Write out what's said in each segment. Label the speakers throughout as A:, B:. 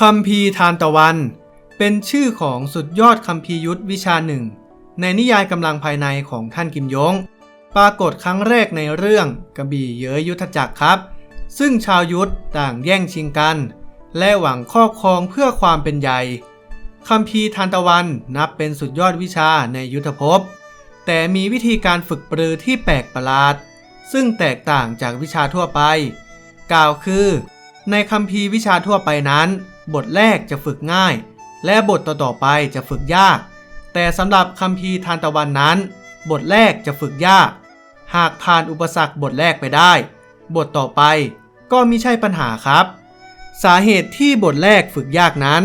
A: คัมภีทานตะวัน เป็นชื่อของสุดยอดคัมภียุทธวิชาหนึ่ง ในนิยายกำลังภายในของท่านกิมยง ปรากฏครั้งแรกในเรื่องกระบี่เยอยยุทธจักรครับ ซึ่งชาวยุทธต่างแย่งชิงกัน และหวังครอบครองเพื่อความเป็นใหญ่คัมภีทานตะวันนับเป็นสุดยอดวิชาในยุทธภพ แต่มีวิธีการฝึกปรือที่แปลกประหลาด ซึ่งแตกต่างจากวิชาทั่วไป กล่าวคือ ในคัมภีวิชาทั่วไปนั้น บทแรกจะฝึกง่าย และบทต่อๆไปจะฝึกยาก แต่สำหรับคัมภีร์ทานตะวันนั้น บทแรกจะฝึกยาก หากผ่านอุปสรรคบทแรกไปได้ บทต่อไปก็มิใช่ปัญหาครับ สาเหตุที่บทแรกฝึกยากนั้น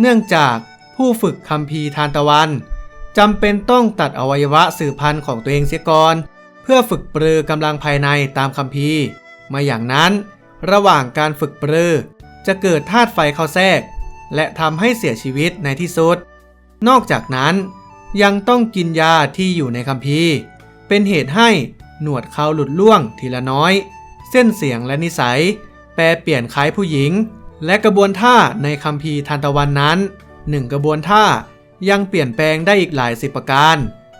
A: เนื่องจากผู้ฝึกคัมภีร์ทานตะวันจำเป็นต้องตัดอวัยวะสืบพันธุ์ของตัวเองเสียก่อน เพื่อฝึกปรือกำลังภายในตามคัมภีร์ มาอย่างนั้น ระหว่างการฝึกปรือ จะเกิดธาตุไฟเข้าแทรก และทำให้เสียชีวิตในที่สุด นอกจากนั้นยังต้องกินยาที่อยู่ในคัมภีร์ เป็นเหตุให้หนวดเขาหลุดล่วงทีละน้อย เส้นเสียงและนิสัย แปรเปลี่ยนคล้ายผู้หญิง และกระบวนท่าในคัมภีร์ทานตะวันนั้นหนึ่งกระบวนท่ายังเปลี่ยนแปลงได้อีกหลายสิบประการ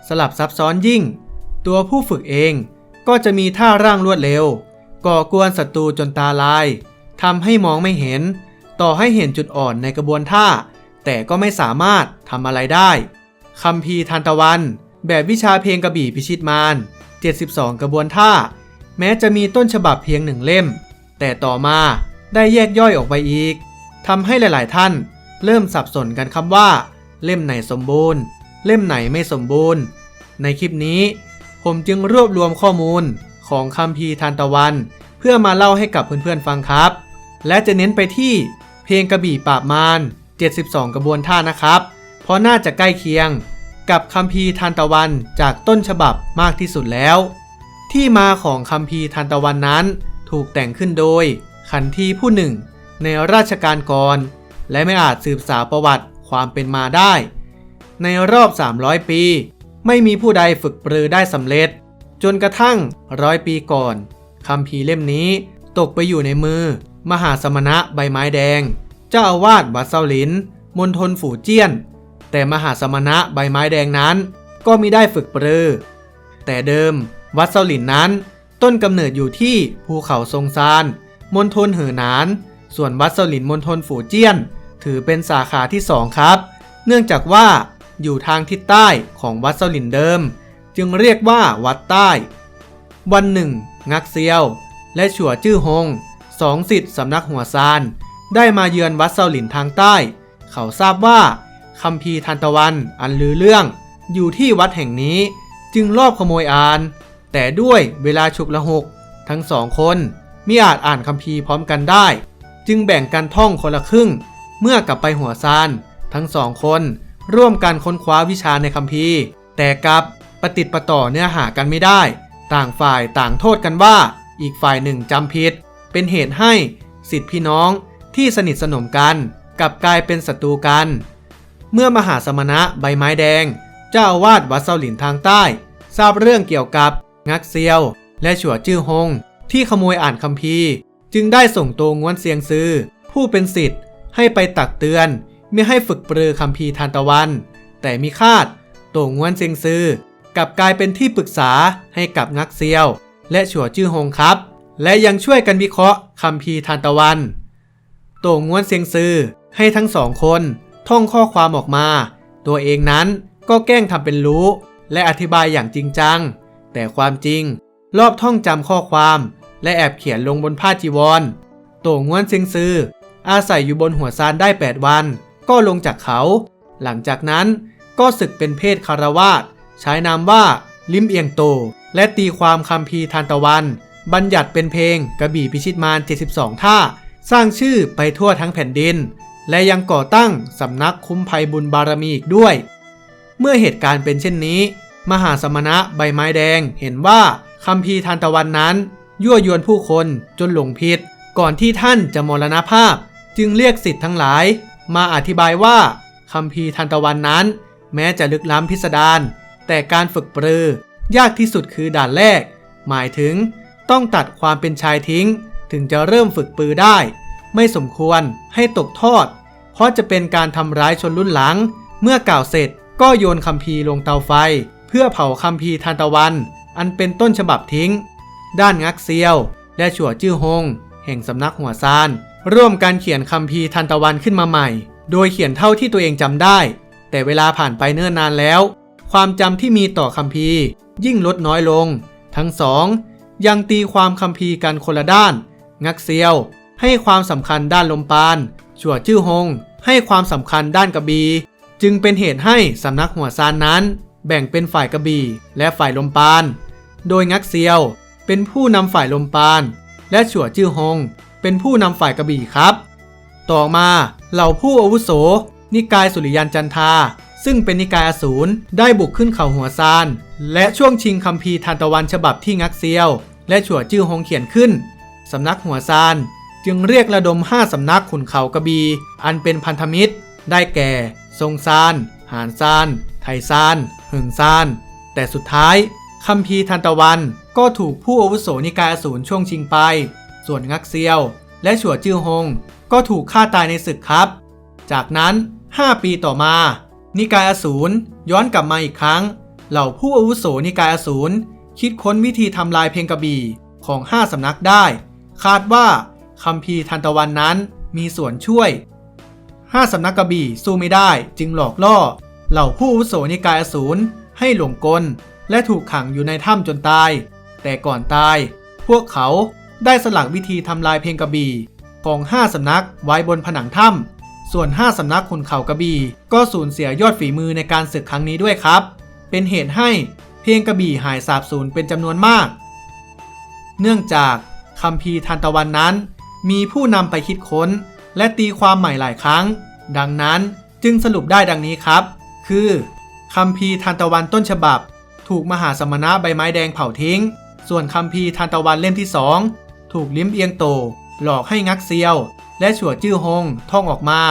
A: สลับซับซ้อนยิ่ง ตัวผู้ฝึกเองก็จะมีท่าร่างรวดเร็ว ก่อกวนศัตรูจนตาลาย ทำให้มองไม่เห็น ต่อให้เห็นจุดอ่อนในกระบวนท่า แต่ก็ไม่สามารถทำอะไรได้คำพีทานตะวัน แบบวิชาเพลงกระบี่พิชิตมาร 72 กระบวนท่า แม้จะมีต้นฉบับเพียงหนึ่งเล่ม แต่ต่อมาได้แยกย่อยออกไปอีกทำให้หลาย ๆ ท่าน เริ่มสับสนกันคำว่า เล่มไหนสมบูรณ์ เล่มไหนไม่สมบูรณ์ ในคลิปนี้ ผมจึงรวบรวมข้อมูลของคำพีทานตะวัน เพื่อมาเล่าให้กับเพื่อน ๆ ฟังครับ และจะเน้นไปที่เพลงกระบี่ปราบมาร72 กระบวนท่านะครับ เพราะน่าจะใกล้เคียงกับคำพีทานตะวันจากต้นฉบับมากที่สุดแล้ว ที่มาของคำพีทานตะวันนั้น ถูกแต่งขึ้นโดยขันทีผู้หนึ่ง ในราชการก่อน และไม่อาจสืบสาวประวัติความเป็นมาได้ ในรอบ 300 ปี ไม่มีผู้ใดฝึกปรือได้สำเร็จ จนกระทั่งร้อยปีก่อนคำพีเล่มนี้ตกไปอยู่ในมือ มหาสมณะใบไม้แดง เจ้าอาวาสวัดเซาหลิน มณฑลฝูเจี้ยน แต่มหาสมณะใบไม้แดงนั้น ก็มิได้ฝึกปรือ แต่เดิมวัดเซาหลินนั้น ต้นกำเนิดอยู่ที่ภูเขาทรงซาน มณฑลเหอหนาน ส่วนวัดเซาหลินมณฑลฝูเจี้ยน ถือเป็นสาขาที่สองครับ เนื่องจากว่าอยู่ทางทิศใต้ของวัดเซาลินเดิม จึงเรียกว่าวัดใต้ วันหนึ่ง งักเซียว และฉัวจื้อฮง สองสิทธิ์สำนักหัวซาน ได้มาเยือนวัดเซาหลินทางใต้ เขาทราบว่าคำพีทันตะวันอันลือเรื่อง อยู่ที่วัดแห่งนี้จึงลอบขโมยอ่าน แต่ด้วยเวลาฉุกละหก ทั้งสองคนมิอาจอ่านคำพีพร้อมกันได้ จึงแบ่งกันท่องคนละครึ่ง เมื่อกลับไปหัวซาน ทั้งสองคนร่วมกันค้นคว้าวิชาในคัมภีร์แต่กับปฏิติดประต่อเนื้อหากันไม่ได้ ต่างฝ่ายต่างโทษกันว่า อีกฝ่ายหนึ่งจำผิด เป็นเหตุให้สิทธิพี่น้องที่สนิทสนมกันกลับกลายเป็นศัตรูกัน เมื่อมหาสมณะใบไม้แดง เจ้าอาวาสวัดเซาหลินทางใต้ ทราบเรื่องเกี่ยวกับงักเซียว และฉวจื้อฮง ที่ขโมยอ่านคัมภีร์ จึงได้ส่งตัวงวนเซียงซือ ผู้เป็นสิทธิ์ให้ไปตักเตือนไม่ให้ฝึกปรือคำพีทานตะวัน แต่มีคาดโต่งวนเซิงซือกลับกลายเป็นที่ปรึกษาให้กับงักเซียว และฉัวจื้อฮงครับ และยังช่วยกันวิเคราะห์คำพีทานตะวัน โต่งง้วนเซิงซือให้ทั้งสองคนท่องข้อความออกมา ตัวเองนั้นก็แกล้งทำเป็นรู้ และอธิบายอย่างจริงจัง แต่ความจริงรอบท่องจำข้อความ และแอบเขียนลงบนผ้าจีวร โต่งง้วนเซิงซืออาศัยอยู่บนหัวซานได้ 8 วัน ก็ลงจากเขา หลังจากนั้นก็ศึกเป็นเพศคารวาสใช้นามว่าลิมเอียงโต และตีความคำพีทานตะวัน บัญญัติเป็นเพลงกระบี่พิชิตมาร 72 ท่า สร้างชื่อไปทั่วทั้งแผ่นดิน และยังก่อตั้งสำนักคุ้มภัยบุญบารมีอีกด้วย เมื่อเหตุการณ์เป็นเช่นนี้ มหาสมณะใบไม้แดงเห็นว่าคำพีทานตะวันนั้น ยั่วยวนผู้คนจนหลงผิด ก่อนที่ท่านจะมรณภาพ จึงเรียกสิทธิ์ทั้งหลาย มาอธิบายว่าคำพีทันตะวันนั้น แม้จะลึกล้ำพิสดารแต่การฝึกปรือ ยากที่สุดคือด่านแรก หมายถึง ต้องตัดความเป็นชายทิ้ง ถึงจะเริ่มฝึกปือได้ ไม่สมควรให้ตกทอด เพราะจะเป็นการทำร้ายชนรุ่นหลัง เมื่อกล่าวเสร็จก็โยนคัมภีร์ลงเตาไฟ เพื่อเผาคัมภีร์ทานตะวัน อันเป็นต้นฉบับทิ้ง ด้านงักเซียว และฉัวจื้อฮง แห่งสำนักหัวซาน ร่วมกันเขียนคัมภีร์ทันตะวันขึ้นมาใหม่ โดยเขียนเท่าที่ตัวเองจำได้ แต่เวลาผ่านไปเนิ่นนานแล้ว ความจำที่มีต่อคัมภีร์ ยิ่งลดน้อยลง ทั้งสอง ยังตีความคัมภีกันคนละด้าน งักเซียว ให้ความสำคัญด้านลมปานชัวจื้อฮง ให้ความสำคัญด้านกระบี จึงเป็นเหตุให้สำนักหัวซานนั้น แบ่งเป็นฝ่ายกระบี่และฝ่ายลมปาน โดยงักเซียวเป็นผู้นำฝ่ายลมปาน และฉัวจื้อฮง เป็นผู้นำฝ่ายกระบี่ครับ ต่อมาเหล่าผู้อาวุโส นิกายสุริยันจันทา ซึ่งเป็นนิกายอสูรได้บุกขึ้นเขาหัวซาน และช่วงชิงคัมภีร์ทานตะวันฉบับที่งักเซียว และฉัวจื้อฮงเขียนขึ้น สำนักหัวซาน จึงเรียกระดมห้าสำนักขุนเขากระบี อันเป็นพันธมิตร ได้แก่ ทรงซาน หานซาน ไทซานหึงซาน แต่สุดท้ายคัมภีร์ทันตะวันก็ถูกผู้อาวุโสนิกายอสูรช่วงชิงไป ส่วนงักเซียว และฉัวจื้อฮงก็ถูกฆ่าตายในศึกครับ จากนั้น 5 ปีต่อมา นิกายอสูรย้อนกลับมาอีกครั้ง เหล่าผู้อาวุโสนิกายอสูรคิดค้นวิธีทำลายเพลงกระบี่ของ5สำนักได้ คาดว่าคัมภีร์ทันตะวันนั้นมีส่วนช่วยห้าสำนักกระบี่สู้ไม่ได้จึงหลอกล่อ เหล่าผู้อาวุโสนิกายอสูรให้หลงกล และถูกขังอยู่ในถ้ำจนตาย แต่ก่อนตาย พวกเขาได้สลักวิธีทำลายเพลงกระบี่ของห้าสำนักไว้บนผนังถ้ำส่วนห้าสำนักขุนเขากระบี่ก็สูญเสียยอดฝีมือในการศึกครั้งนี้ด้วยครับ เป็นเหตุให้เพลงกระบี่หายสาบสูญเป็นจำนวนมาก เนื่องจากคัมภีร์ทันตะวันนั้น มีผู้นำไปคิดค้น และตีความใหม่หลายครั้ง ดังนั้นจึงสรุปได้ดังนี้ครับ คือคัมภีร์ทันตะวันต้นฉบับ ถูกมหาสมณะใบไม้แดงเผาทิ้ง ส่วนคัมภีร์ทันตะวันเล่มที่สองถูกลิ้มเอียงโต หลอกให้งักเซียว และฉัวจื้อฮงท่องออกมา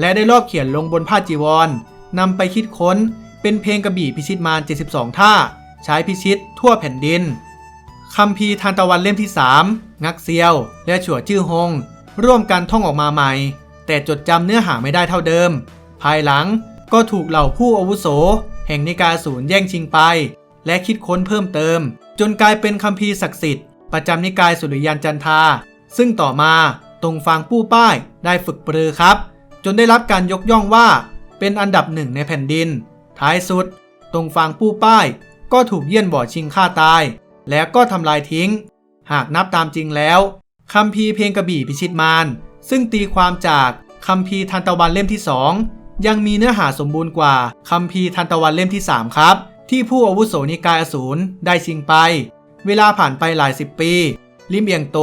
A: และได้ลอกเขียนลงบนผ้าจีวรนำไปคิดค้น เป็นเพลงกระบี่พิชิตมาร72 ท่า ใช้พิชิตทั่วแผ่นดินคัมภีร์ทานตะวันเล่มที่ 3 งักเซียว และฉัวจื้อฮง ร่วมกันท่องออกมาใหม่ แต่จดจำเนื้อหาไม่ได้เท่าเดิม ภายหลังก็ถูกเหล่าผู้อาวุโส แห่งนิกายศูนย์แย่งชิงไป และคิดค้นเพิ่มเติม จนกลายเป็นคัมภีร์ศักดิ์สิทธิ์ ประจำนิกายสุริยันจันทา ซึ่งต่อมาตรงฟางปู้ป้ายได้ฝึกปรือครับ จนได้รับการยกย่องว่าเป็นอันดับหนึ่งในแผ่นดิน ท้ายสุด ตรงฟางปู้ป้าย ก็ถูกเยี่ยนบ่อชิงฆ่าตาย แล้วก็ทำลายทิ้ง หากนับตามจริงแล้วคัมภีร์เพลงกระบี่พิชิตมารซึ่งตีความจากคัมภีร์ทันตะวันเล่มที่สองยังมีเนื้อหาสมบูรณ์กว่าคัมภีร์ทันตะวันเล่มที่ 3 ครับ ที่ผู้อาวุโสนิกายอสูรได้ชิงไป เวลาผ่านไปหลายสิบปี ลิมเอียงโต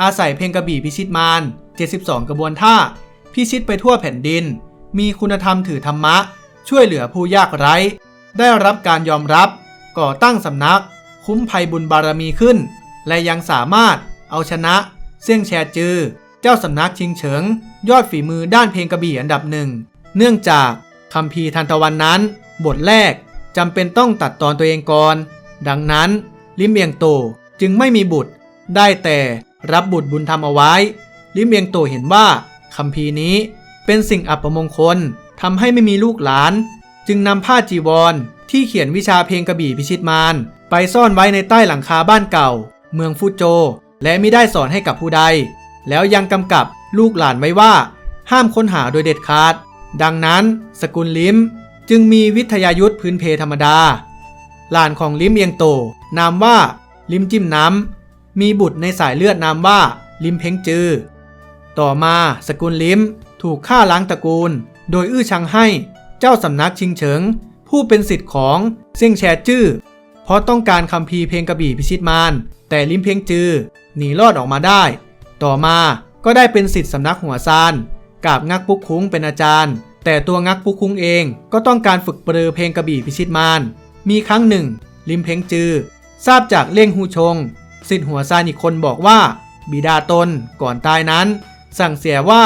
A: อาศัยเพลงกระบี่พิชิตมาร72 กระบวนท่า พิชิตไปทั่วแผ่นดิน มีคุณธรรมถือธรรมะ ช่วยเหลือผู้ยากไร้ ได้รับการยอมรับ ก่อตั้งสำนัก คุ้มภัยบุญบารมีขึ้น และยังสามารถเอาชนะเซี่ยงแชจือ เจ้าสำนักชิงเฉิง ยอดฝีมือด้านเพลงกระบี่อันดับหนึ่ง เนื่องจากคัมภีทันตะวันนั้น บทแรกจำเป็นต้องตัดตอนตัวเองก่อน ดังนั้น ลิมเมียงโตจึงไม่มีบุตร ได้แต่รับบุตรบุญธรรมเอาไว้ ลิมเมียงโตเห็นว่าคัมภีนี้เป็นสิ่งอัปมงคล ทำให้ไม่มีลูกหลาน จึงนำผ้าจีวรที่เขียนวิชาเพลงกระบี่พิชิตมารไปซ่อนไว้ในใต้หลังคาบ้านเก่า เมืองฟูโจ และไม่ได้สอนให้กับผู้ใด แล้วยังกำกับลูกหลานไว้ว่า ห้ามค้นหาโดยเด็ดขาด ดังนั้น สกุลลิมจึงมีวิทยายุทธพื้นเพธรรมดา หลานของลิมเอียงโต นามว่า ลิมจิ้มน้ำ มีบุตรในสายเลือดนามว่า ลิมเพ้งจือ ต่อมาสกุลลิมถูกฆ่าล้างตระกูล โดยอื้อชังให้เจ้าสำนักชิงเฉิง ผู้เป็นสิทธิ์ของเซี่ยงแชจื้อเพราะต้องการคำพีร์เพลงกระบี่พิชิตมารแต่ลิมเพ้งจือหนีรอดออกมาได้ ต่อมาก็ได้เป็นสิทธิ์สำนักหัวซานกาบงักปุกคุ้งเป็นอาจารย์ แต่ตัวงักปุกคุ้งเองก็ต้องการฝึกปรือเพลงกระบี่พิชิตมารมีครั้งหนึ่ง ลิมเพ้งจือ ทราบจากเล่งฮูชงสิทธิ์หัวซานอีกคนบอกว่า บิดาตนก่อนตายนั้น สั่งเสียว่า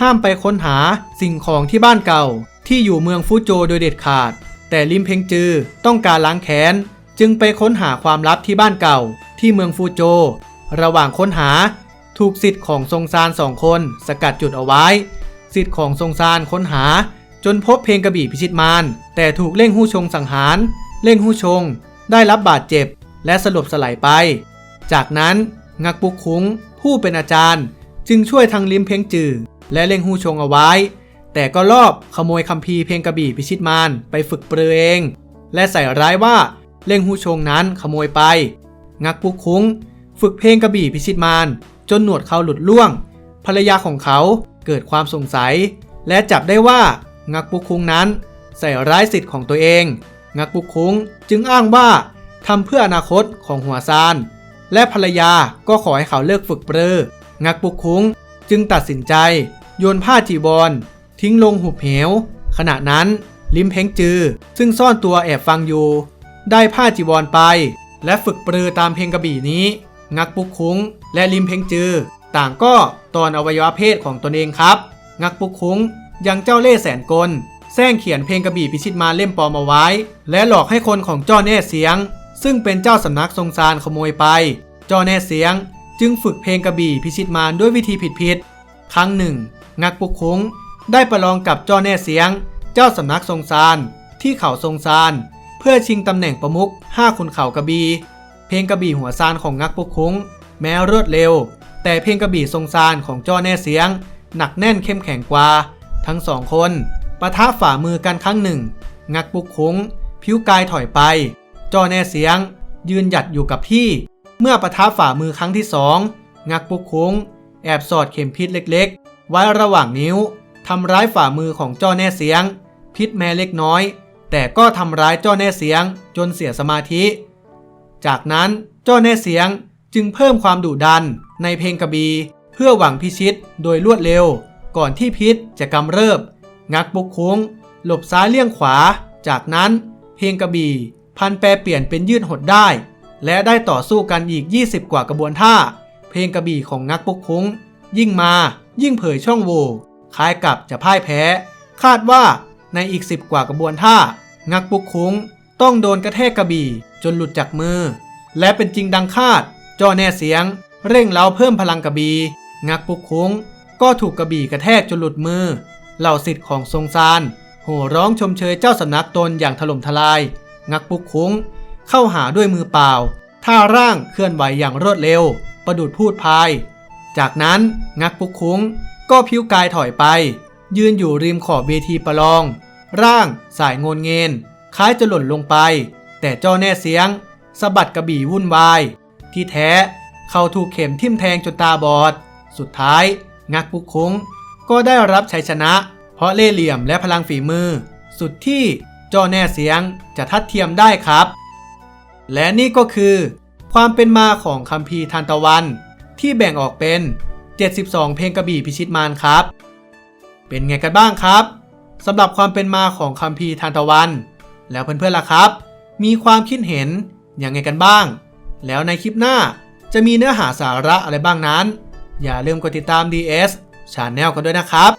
A: ห้ามไปค้นหาสิ่งของที่บ้านเก่า ที่อยู่เมืองฟูโจโดยเด็ดขาด แต่ลิมเพงจือต้องการล้างแค้น จึงไปค้นหาความลับที่บ้านเก่า ที่เมืองฟูโจ ระหว่างค้นหา ถูกสิทธิ์ของทรงซานสองคนสกัดจุดเอาไว้ สิทธิ์ของทรงซานค้นหา จนพบเพลงกระบี่พิชิตมารแต่ถูกเล่งหู้ชงสังหาร เล่งหู้ชง ได้รับบาดเจ็บ และสลบสลายไป จากนั้นงักปุกคุ้งผู้เป็นอาจารย์ จึงช่วยทางลิมเพงจือ และเล่งหู้ชงเอาไว้ แต่ก็ลอบขโมยคัมภีร์เพลงกระบี่พิชิตมารไปฝึกปรือเอง และใส่ร้ายว่าเล่งหู้ชงนั้นขโมยไป งักปุกคุ้ง ฝึกเพลงกระบี่พิชิตมารจนหนวดเขาหลุดล่วง ภรรยาของเขาเกิดความสงสัย และจับได้ว่างักปุกคุ้งนั้น ใส่ร้ายสิทธิ์ของตัวเอง งักปุกคุ้งจึงอ้างว่าทำเพื่ออนาคตของหัวซาน และภรรยาก็ขอให้เขาเลิกฝึกเปรืองักปุกคุ้งจึงตัดสินใจ โยนผ้าจีบอลทิ้งลงหุบเหว ขณะนั้น ลิมเพ้งจือ ซึ่งซ่อนตัวแอบฟังอยู่ ได้ผ้าจีวรไป และฝึกปรือตามเพลงกระบี่นี้ งักปุกคุ้ง และลิมเพ้งจือ ต่างก็ตอนอวัยวะเพศของตนเองครับ งักปุกคุ้งยังเจ้าเล่ห์แสนกลแซงเขียนเพลงกระบี่พิชิตมาเล่มปลอมเอาไว้ และหลอกให้คนของจ้อแน่เสียง ซึ่งเป็นเจ้าสำนักทรงซานขโมยไป จ้อแน่เสียง จึงฝึกเพลงกระบี่พิชิตมาด้วยวิธีผิดๆครั้งหนึ่ง งักปุกคุ้ง ได้ประลองกับจ้อแน่เสียง เจ้าสำนักทรงซาน ที่เขาทรงซาน เพื่อชิงตำแหน่งประมุขห้าขุนเขากระบี่เพลงกระบี่หัวซานของงักปุกคุ้ง แม้รวดเร็ว แต่เพลงกระบี่ทรงซานของจ้อแน่เสียง หนักแน่นเข้มแข็งกว่า ทั้งสองคนปะทะฝ่ามือกันครั้งหนึ่ง งักปุกคุ้ง ผิวกายถอยไป จ้อแน่เสียง ยืนหยัดอยู่กับที่ เมื่อปะทะฝ่ามือครั้งที่สองงักปุกคุ้ง แอบสอดเข็มพิษเล็ก ไว้ระหว่างนิ้วทำร้ายฝ่ามือของจ้อแน่เสียง พิษแม้เล็กน้อย แต่ก็ทำร้ายจ้อแน่เสียงจนเสียสมาธิ จากนั้นจ้อแน่เสียงจึงเพิ่มความดุดันในเพลงกระบี เพื่อหวังพิชิตโดยรวดเร็ว ก่อนที่พิษจะกำเริบ งักปุกคุ้ง หลบซ้ายเลี่ยงขวา จากนั้นเพลงกระบี่ พันแปรเปลี่ยนเป็นยืดหดได้ และได้ต่อสู้กันอีก 20 กว่ากระบวนท่า เพลงกระบี่ของงักปุกคุ้ง ยิ่งมา ยิ่งเผยช่องโหว่คล้ายกับจะพ่ายแพ้ คาดว่าในอีก10กว่ากระบวนท่า งักปุกคุ้ง ต้องโดนกระแทกกระบี่จนหลุดจากมือ และเป็นจริงดังคาดจอแน่เสียง เร่งเร้าเพิ่มพลังกระบี่งักปุกคุ้ง ก็ถูกกระบี่กระแทกจนหลุดมือ เหล่าสิทธิ์ของทรงซานโห่ร้องชมเชยเจ้าสำนักตนอย่างถล่มทลาย งักปุกคุ้ง เข้าหาด้วยมือเปล่า ท่าร่างเคลื่อนไหวอย่างรวดเร็ว ประดุดพูดพาย จากนั้นงักปุกคุ้งก็พิ้วกายถอยไป ยืนอยู่ริมขอบเวทีประลอง ร่างสายโงนเงินคล้ายจะหล่นลงไป แต่เจ้าแน่เสียงสะบัดกระบี่วุ่นวาย ที่แท้เขาถูกเข็มทิ่มแทงจนตาบอด สุดท้าย งักปุกคุ้งก็ได้รับชัยชนะ เพราะเล่เหลี่ยมและพลังฝีมือ สุดที่เจ้าแน่เสียงจะทัดเทียมได้ครับ และนี่ก็คือ ความเป็นมาของคัมภีร์ทานตะวัน ที่แบ่งออกเป็น 72 เพลงกระบี่พิชิตมารครับ เป็นไงกันบ้างครับสำหรับความเป็นมาของคัมภีร์ทานตะวัน แล้วเพื่อนๆล่ะครับ มีความคิดเห็นอย่างไงกันบ้าง แล้วในคลิปหน้าจะมีเนื้อหาสาระอะไรบ้างนั้น อย่าลืมกดติดตาม DS Channel กันด้วยนะครับ